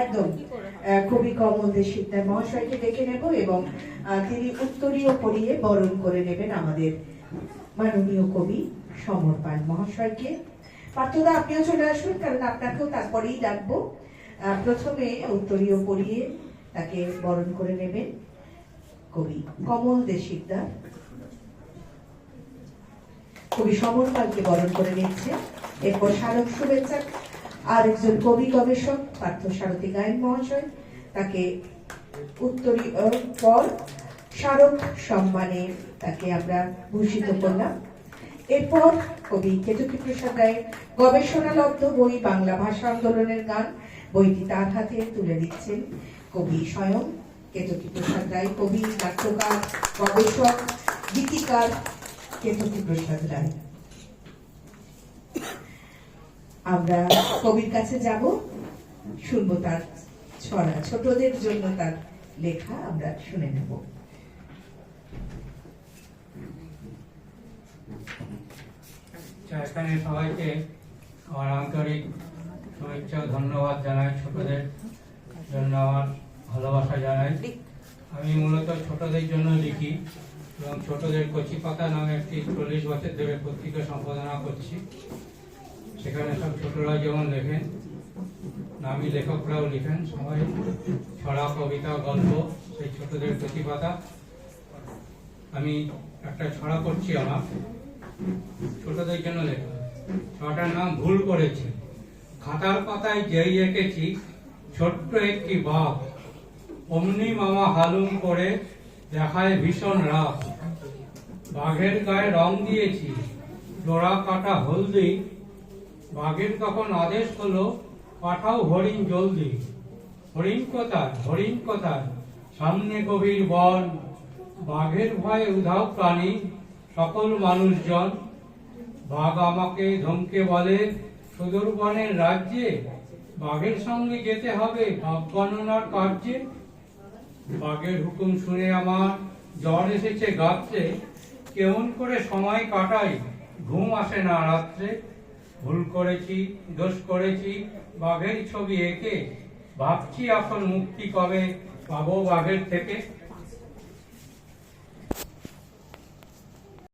একদম। কি করে হবে? কবি কমল দে শিকদার মহাশয়কে ডেকে নেব এবং তিনি উত্তরীয় পড়িয়ে বরণ করে নেবেন আমাদের মাননীয় কবি সমর পাল মহাশয়কে। পার্থদা আপনিও চলে আসুন কারণ আপনাকেও তারপরেই ডাকবো। প্রথমে উত্তরীয় পড়িয়ে তাকে বরণ করে নেবেন কবি কমল দে শিকদার কবি সমর পালকে বরণ করে নিচ্ছে। এরপর স্মারক শুভেচ্ছা। আর একজন কবি গবেষক পার্থ সারথী গায়ন মহাশয় তাকে উত্তরী পর স্মারক সম্মানে তাকে আমরা ভূষিত করলাম। এরপর কবি কেতকী প্রসাদ রায়ের গবেষণালব্ধ বই বাংলা ভাষা আন্দোলনের গান বইটি তার হাতে তুলে দিচ্ছেন কবি স্বয়ং কেতকী প্রসাদ রায় কবি নাট্যকার গবেষক গীতিকার কেতকী প্রসাদ রায়। আমরা কবির কাছে যাব, শুনব তার ছড়া। ছোটদের জন্য তার লেখা আমরা শুনে নেব। এখানে সবাইকে আমার আন্তরিক শুভেচ্ছা ধন্যবাদ জানাই, ছোটদের জন্য আমার ভালোবাসা জানাই। আমি মূলত ছোটদের জন্য লিখি এবং ছোটদের কচি পাতা নামে একটি চল্লিশ বছর ধরে পত্রিকা সম্পাদনা করছি। সেখানে সব ছোটরা যেমন লেখেন, নামী লেখকরাও লিখেন, সবাই ছড়া কবিতা, গল্প, সেই ছোটদের কচি পাতা আমি একটা ছড়া করছি আমার, ছোটদের জন্য লেখা। ছটার নাম ভুল করেছি। খাতার পাতায় যেই এঁকেছি, ছোট্ট একটি বাঘ। অমনি মামা হালুম করে দেখায় ভীষণ রাগ। বাঘের গায়ে রং দিয়েছি ডোরা কাটা হলদি বাঘের তখন আদেশ হলো, পাঠাও হরিণ জলদি। হরিণ কোথায়? হরিণ কোথায়? সামনে গভীর বন। বাঘের ভয়ে উধাও প্রাণী, সকল মানুষজন। বাঘ আমাকে ধমকে বলে, সুদূর বনের রাজ্যে, বাঘের সঙ্গে যেতে হবে, বাঘ গণনার কার্যে? বাঘের হুকুম শুনে আমার জ্বর এসেছে গাত্রে। কেমন করে সময় কাটাই, ঘুম আসে না রাত্রে। ভুল করেছি দোষ করেছি বাঘের ছবি এঁকে। ভাবছি এখন মুক্তি কবে পাবো বাঘের থেকে?